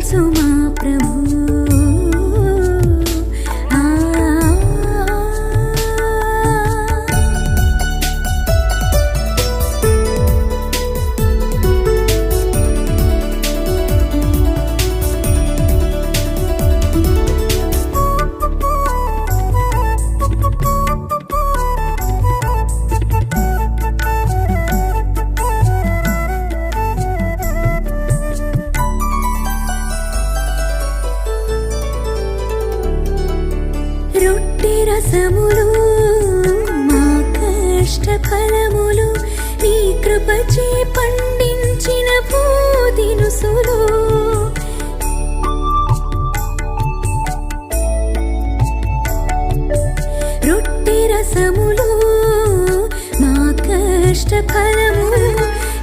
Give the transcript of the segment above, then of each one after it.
తెలుసు మా ప్రభు. దేవచే పండించిన పూదినుసులు రొట్టె రసములు మా కష్ట ఫలము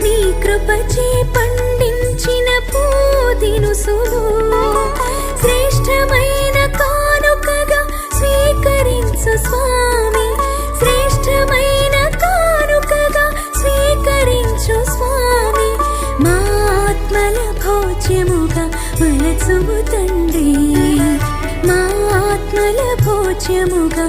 నీ కృపచే పండించిన పూదినుసులు శ్రీ ఆశల భోజ్యముగా మలచుము తండ్రి మా ఆత్మల భోజ్యముగా